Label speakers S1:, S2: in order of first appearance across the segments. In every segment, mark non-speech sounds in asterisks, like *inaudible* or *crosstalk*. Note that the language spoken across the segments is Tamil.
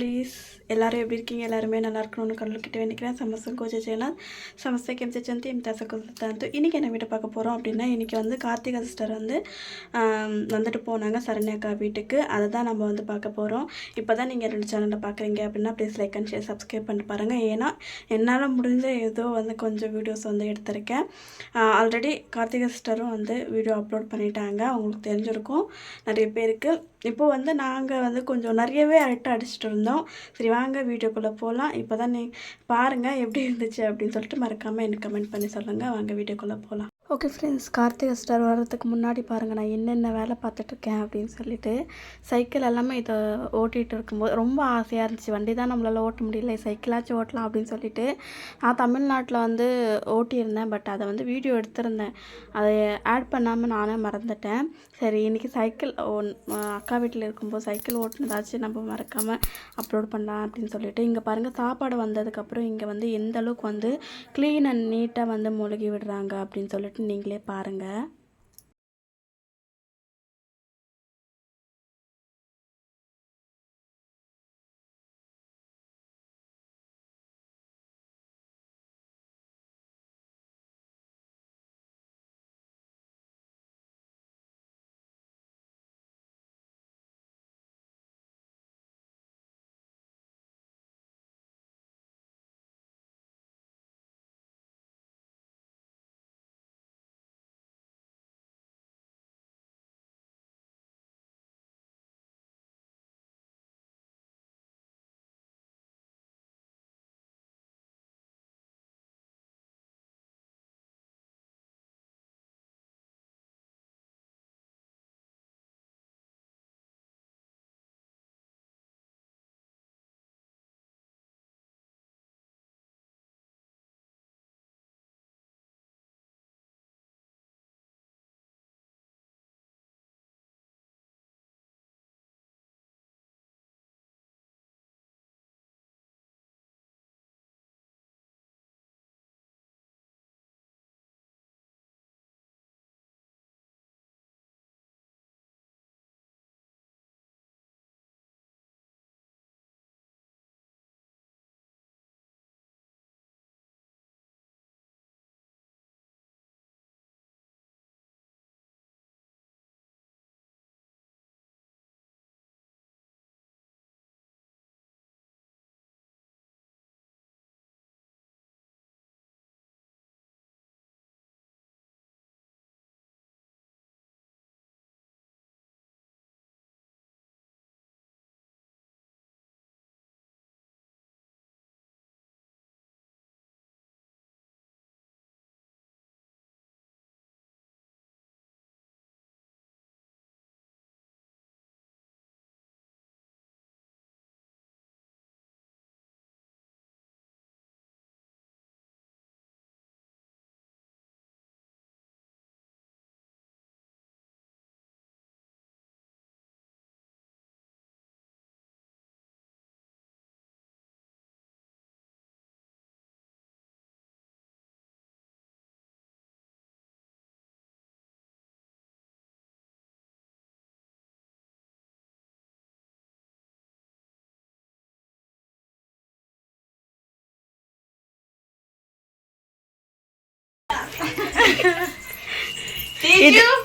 S1: ப்ளீஸ் எல்லோரும் எப்படி இருக்கீங்க எல்லாருமே நல்லா இருக்கணும்னு கடவுள்கிட்ட வேண்டிக்கிறேன் சமஸ்தம் கோஜ ஜெயலாத் சமஸ்தை கெம் ஜெயந்தி எம் தச குலத்தாந்து இன்றைக்கி என்ன வீட்டை பார்க்க போகிறோம் அப்படின்னா இன்றைக்கி வந்து கார்த்திக சிஸ்டர் வந்து வந்துட்டு போனாங்க சரண்யாக்கா வீட்டுக்கு அதை தான் நம்ம வந்து பார்க்க போகிறோம் இப்போ தான் நீங்கள் ரெண்டு சேனலில் பார்க்குறீங்க அப்படின்னா please like and share subscribe பண்ணி பாருங்கள் ஏன்னா என்னால் முடிஞ்ச ஏதோ வந்து கொஞ்சம் வீடியோஸ் வந்து எடுத்திருக்கேன் ஆல்ரெடி கார்த்திக சிஸ்டரும் வந்து வீடியோ அப்லோட் பண்ணிட்டாங்க அவங்களுக்கு தெரிஞ்சிருக்கும் நிறைய பேருக்கு இப்போது வந்து நாங்கள் வந்து கொஞ்சம் நிறையவே அரட்டை அடிச்சிட்டு இருந்தோம் இருந்தோம் சரி வாங்க வீடியோக்குள்ளே போகலாம் இப்போ தான் நீ பாருங்கள் எப்படி இருந்துச்சு அப்படின்னு சொல்லிட்டு மறக்காமல் எனக்கு கமெண்ட் பண்ணி சொல்லுங்கள் வாங்க வீடியோக்குள்ளே போகலாம் ஓகே ஃப்ரெண்ட்ஸ் கார்த்திகை ஸ்டார் வர்றதுக்கு முன்னாடி பாருங்கள் நான் என்னென்ன வேலை பார்த்துட்ருக்கேன் அப்படின்னு சொல்லிட்டு சைக்கிள் எல்லாமே இதை ஓட்டிகிட்டு இருக்கும்போது ரொம்ப ஆசையாக இருந்துச்சு வண்டி தான் நம்மளால் ஓட்ட முடியல சைக்கிளாச்சும் ஓட்டலாம் அப்படின்னு சொல்லிட்டு நான் தமிழ்நாட்டில் வந்து ஓட்டியிருந்தேன் பட் அதை வந்து வீடியோ எடுத்திருந்தேன் அதை ஆட் பண்ணாமல் நானே மறந்துட்டேன் சரி இன்றைக்கி சைக்கிள் ஒன் அக்கா வீட்டில் இருக்கும்போது சைக்கிள் ஓட்டினதாச்சும் நம்ம மறக்காமல் அப்லோட் பண்ணலாம் அப்படின்னு சொல்லிட்டு இங்கே பாருங்கள் சாப்பாடு வந்ததுக்கப்புறம் இங்கே வந்து எந்த அளவுக்கு வந்து க்ளீன் அண்ட் நீட்டாக வந்து மூழ்கி விடுறாங்க அப்படின்னு சொல்லிட்டு நீங்களே பாருங்கள்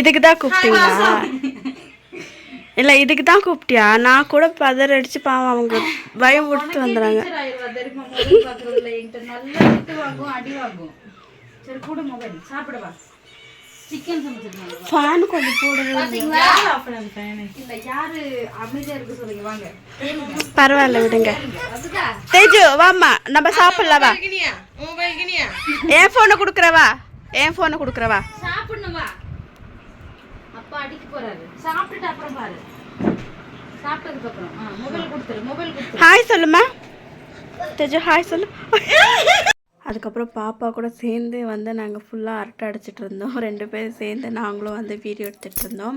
S2: இதுக்கு தான் கூப்பிட்டீங்களா இல்லை இதுக்கு தான் கூப்பிட்டியா நான் கூட பதர் அடிச்சு பாவம் அவங்க பயம் கொடுத்து வந்துடுறாங்க ஃபேன் கொஞ்சம் போடுங்க பரவாயில்ல விடுங்க தேஜு வாமா நம்ம சாப்பிடலாம் ஏன் என் ஃபோனை கொடுக்குறவா என் ஃபோனை கொடுக்குறவா சாப்பிடணுமா அப்பா அடிக்க போறாரு சாப்பிட்டுட்டு அப்புறம் பாரு சாப்பிட்டதுக்கு அப்புறம் மொபைல் கொடுத்துரு மொபைல் கொடுத்துரு ஹாய் சொல்லுமா தெஜு ஹாய் சொல்லு
S1: அதுக்கப்புறம் பாப்பா கூட சேர்ந்து வந்து நாங்கள் ஃபுல்லாக அரட்டை அடிச்சிட்டு இருந்தோம் *laughs* ரெண்டு பேரும் சேர்ந்து நாங்களும் வந்து வீடியோ எடுத்துகிட்டு இருந்தோம்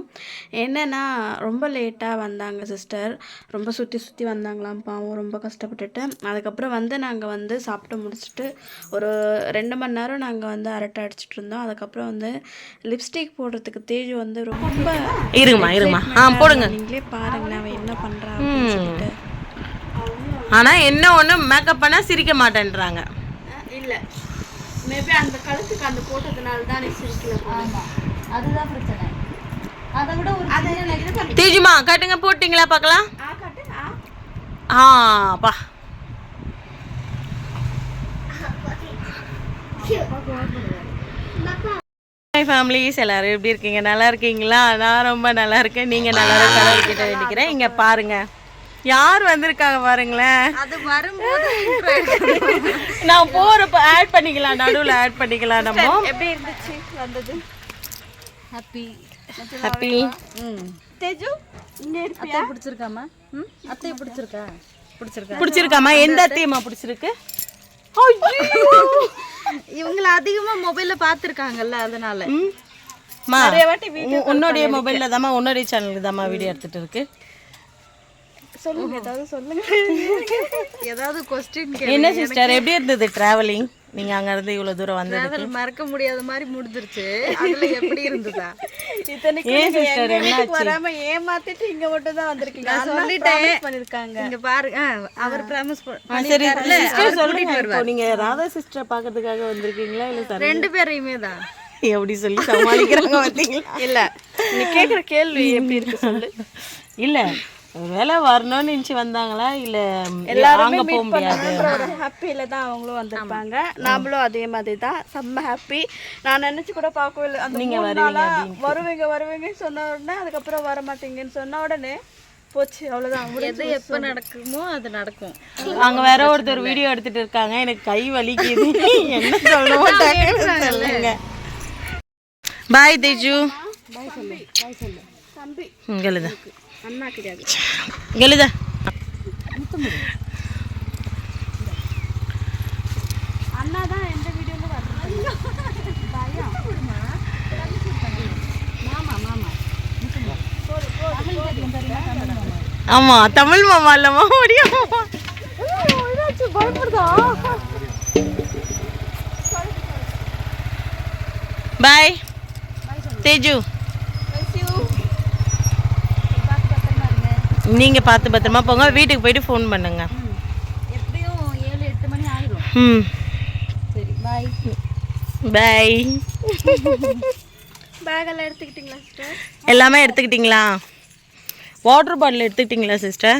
S1: என்னென்னா ரொம்ப லேட்டாக வந்தாங்க சிஸ்டர் ரொம்ப சுற்றி சுற்றி வந்தாங்களாம் பாவம் ரொம்ப கஷ்டப்பட்டுட்டு அதுக்கப்புறம் வந்து நாங்கள் வந்து சாப்பிட்டு முடிச்சுட்டு ஒரு ரெண்டு மணி நேரம் நாங்கள் வந்து அரட்டை அடிச்சிட்டு இருந்தோம் அதுக்கப்புறம் வந்து லிப்ஸ்டிக் போடுறதுக்கு தேஜு வந்து ரொம்ப
S2: இருமா இருமா ஆ போடுங்க நீங்களே பாருங்களேன் அவன் என்ன பண்ணுறான் ஆனால் என்ன ஒன்று மேக்கப் பண்ணால் சிரிக்க மாட்டேன்றாங்க இல்லை மேபி அந்த கழுத்துக்கு அந்த போட்டதுனால தான் சிரிக்கல ஆமாம் அதுதான் பிரச்சனை அதை விட ஒரு அதை இது பண்ணி கட்டுங்க போட்டிங்களா பார்க்கலாம் ஆ கட்டு ஃபேமிலிஸ் எல்லாரும் எப்படி இருக்கீங்க நல்லா இருக்கீங்களா நான் ரொம்ப நல்லா இருக்கேன் நீங்கள் நல்லா இருக்க கிட்ட வேண்டிக்கிறேன் இங்கே பாருங்கள் யார் வந்திருக்காங்க பாருங்களேன் அது வரும்போது நான் போறப்ப ஆட் பண்ணிக்கலாம் நடுவுல ஆட் பண்ணிக்கலாம் நம்ம எப்படி இருந்துச்சு வந்தது ஹாப்பி ஹாப்பி ம் தேஜு இங்க இருப்பியா அத்தை பிடிச்சிருக்காமா ம் அத்தை பிடிச்சிருக்கா பிடிச்சிருக்கா பிடிச்சிருக்காமா எந்த அத்தையமா பிடிச்சிருக்கு இவங்கள அதிகமா மொபைல்ல பாத்துருக்காங்கல்ல அதனால உன்னுடைய மொபைல்ல தாமா உன்னுடைய சேனலுக்கு தாமா வீடியோ எடுத்துட்டு இருக்கு சொல்லுங்க ஏதாவது சொல்லுங்க *laughs* ஏதாவது கொஸ்டின் என்ன சிஸ்டர் எப்படி இருந்தது டிராவலிங் நீங்க அங்க இருந்து இவ்வளவு தூரம் வந்தது மறக்க முடியாத மாதிரி முடிஞ்சிருச்சு அதுல எப்படி இருந்ததா இத்தனைக்கு சிஸ்டர் என்னாச்சு வராம ஏமாத்திட்டு இங்க மட்டும் தான் வந்திருக்கீங்க சொல்லிட்டேன் பண்ணிருக்காங்க இங்க பாருங்க அவர் பிராமிஸ் சரி சிஸ்டர் சொல்லிட்டு நீங்க ராதா சிஸ்டர் பாக்கிறதுக்காக வந்திருக்கீங்களா இல்ல ரெண்டு பேரையுமே தான் எப்படி சொல்லி சமாளிக்கிறாங்க *laughs* பார்த்தீங்களா இல்லை நீ கேக்குற கேள்வி எப்படி இருக்கு சொல்லு இல்ல வேலை வரணும்னு நினச்சி வந்தாங்களா இல்லை எல்லாருமே போக முடியாது ஹாப்பியில் தான் அவங்களும் வந்திருப்பாங்க நாமளும் அதே மாதிரி தான் செம்ம ஹாப்பி நான் நினச்சி கூட பார்க்கவே இல்லை அந்த நீங்கள் வருவீங்க வருவீங்க சொன்ன உடனே அதுக்கப்புறம் வர மாட்டீங்கன்னு சொன்ன உடனே போச்சு அவ்வளோதான் எது எப்போ நடக்குமோ அது நடக்கும் அங்கே வேற ஒருத்தர் வீடியோ எடுத்துட்டு இருக்காங்க எனக்கு கை வலிக்குது *laughs* என்ன சொல்லவும் சொல்லுங்க பாய் தேஜு பாய் சொல்லு பாய் சொல்லு தம்பி இங்கே அண்ணா கிடையாது அண்ணா தான் எந்த ஆமா தமிழ் மாமா இல்ல மாமா பயப்படுதா பாய் தேஜு நீங்கள் பார்த்து பத்திரமா போங்க வீட்டுக்கு போயிட்டு ஃபோன் பண்ணுங்க எப்படியும் ஏழு எட்டு மணி ம் சரி பாய் பேகெல்லாம் *laughs* எடுத்துக்கிட்டிங்களா சிஸ்டர் எல்லாமே எடுத்துக்கிட்டிங்களா வாட்டர் பாட்டில் எடுத்துக்கிட்டிங்களா சிஸ்டர்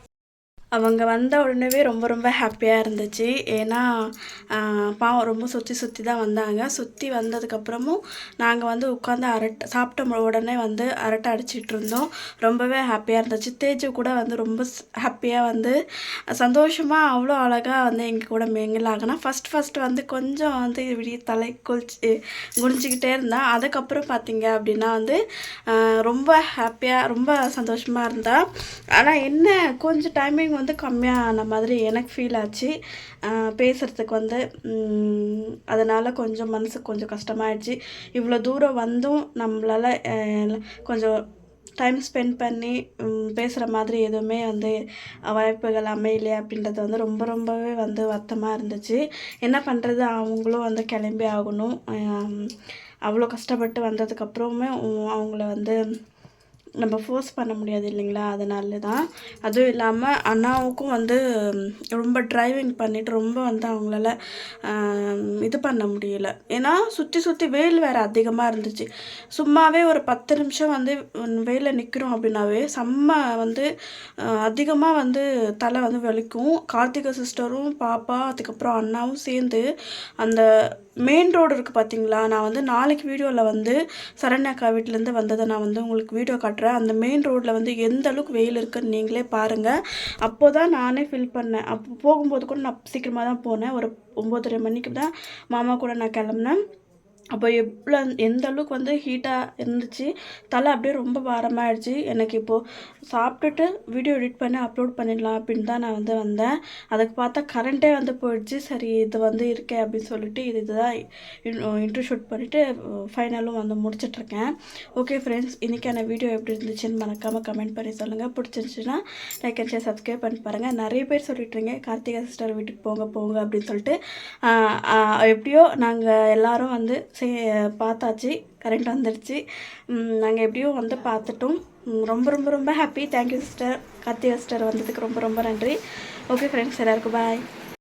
S2: அவங்க வந்த உடனேவே ரொம்ப ரொம்ப ஹாப்பியாக இருந்துச்சு ஏன்னா பாவம் ரொம்ப சுற்றி சுற்றி தான் வந்தாங்க சுற்றி வந்ததுக்கப்புறமும் நாங்கள் வந்து உட்காந்து அரட்டை சாப்பிட்ட உடனே வந்து அரட்டை அடிச்சிட்டு இருந்தோம் ரொம்பவே ஹாப்பியாக இருந்துச்சு தேஜு கூட வந்து ரொம்ப ஹாப்பியாக வந்து சந்தோஷமாக அவ்வளோ அழகாக வந்து எங்கள் கூட மிங்கில் ஆகினா ஃபஸ்ட் ஃபஸ்ட் வந்து கொஞ்சம் வந்து இப்படி தலை குளிச்சு குடிச்சிக்கிட்டே இருந்தால் அதுக்கப்புறம் பார்த்தீங்க அப்படின்னா வந்து ரொம்ப ஹாப்பியாக ரொம்ப சந்தோஷமாக இருந்தா ஆனால் என்ன கொஞ்சம் டைமிங் வந்து கம்மியான மாதிரி எனக்கு ஃபீல் ஆச்சு பேசுகிறதுக்கு வந்து அதனால் கொஞ்சம் மனசுக்கு கொஞ்சம் கஷ்டமாயிடுச்சு இவ்வளோ தூரம் வந்தும் நம்மளால் கொஞ்சம் டைம் ஸ்பெண்ட் பண்ணி பேசுகிற மாதிரி எதுவுமே வந்து வாய்ப்புகள் அமையலையே அப்படின்றது வந்து ரொம்ப ரொம்பவே வந்து வருத்தமாக இருந்துச்சு என்ன பண்ணுறது அவங்களும் வந்து கிளம்பி ஆகணும் அவ்வளோ கஷ்டப்பட்டு வந்ததுக்கப்புறமே அவங்கள வந்து நம்ம ஃபோர்ஸ் பண்ண முடியாது இல்லைங்களா அதனால தான் அதுவும் இல்லாமல் அண்ணாவுக்கும் வந்து ரொம்ப ட்ரைவிங் பண்ணிட்டு ரொம்ப வந்து அவங்களால இது பண்ண முடியல ஏன்னா சுற்றி சுற்றி வெயில் வேறு அதிகமாக இருந்துச்சு சும்மாவே ஒரு பத்து நிமிஷம் வந்து வெயிலில் நிற்கிறோம் அப்படின்னாவே செம்ம வந்து அதிகமாக வந்து தலை வந்து வலிக்கும் கார்த்திகை சிஸ்டரும் பாப்பா அதுக்கப்புறம் அண்ணாவும் சேர்ந்து அந்த மெயின் ரோடு இருக்குது பார்த்தீங்களா நான் வந்து நாளைக்கு வீடியோவில் வந்து சரண்யாக்கா வீட்டிலேருந்து வந்ததை நான் வந்து உங்களுக்கு வீடியோ காட்டுறேன் அந்த மெயின் ரோட்டில் வந்து எந்த அளவுக்கு வெயில் இருக்குன்னு நீங்களே பாருங்கள் அப்போ தான் நானே ஃபில் பண்ணேன் அப்போ போகும்போது கூட நான் சீக்கிரமாக தான் போனேன் ஒரு ஒம்போதரை மணிக்கு தான் மாமா கூட நான் கிளம்புனேன் அப்போ எவ்வளோ எந்த அளவுக்கு வந்து ஹீட்டாக இருந்துச்சு தலை அப்படியே ரொம்ப பாரமாகிடுச்சு எனக்கு இப்போது சாப்பிட்டுட்டு வீடியோ எடிட் பண்ணி அப்லோட் பண்ணிடலாம் அப்படின்னு தான் நான் வந்து வந்தேன் அதுக்கு பார்த்தா கரண்ட்டே வந்து போயிடுச்சு சரி இது வந்து இருக்கே அப்படின்னு சொல்லிட்டு இது இதுதான் இன்ட்ரோ ஷூட் பண்ணிவிட்டு ஃபைனலும் வந்து முடிச்சிட்ருக்கேன் ஓகே ஃப்ரெண்ட்ஸ் இன்றைக்கான வீடியோ எப்படி இருந்துச்சுன்னு மறக்காமல் கமெண்ட் பண்ணி சொல்லுங்கள் பிடிச்சிருந்துச்சுன்னா லைக் அண்ட் ஷேர் சப்ஸ்கிரைப் பண்ணி பாருங்கள் நிறைய பேர் சொல்லிட்டுருங்க கார்த்திகா சிஸ்டர் வீட்டுக்கு போங்க போங்க அப்படின்னு சொல்லிட்டு எப்படியோ நாங்கள் எல்லோரும் வந்து சே பார்த்தாச்சு கரண்ட் வந்துடுச்சு நாங்கள் எப்படியும் வந்து பார்த்துட்டோம் ரொம்ப ரொம்ப ரொம்ப happy thank you sister Karthika sister வந்ததுக்கு ரொம்ப ரொம்ப நன்றி ஓகே ஃப்ரெண்ட்ஸ் எல்லாருக்கும் பாய்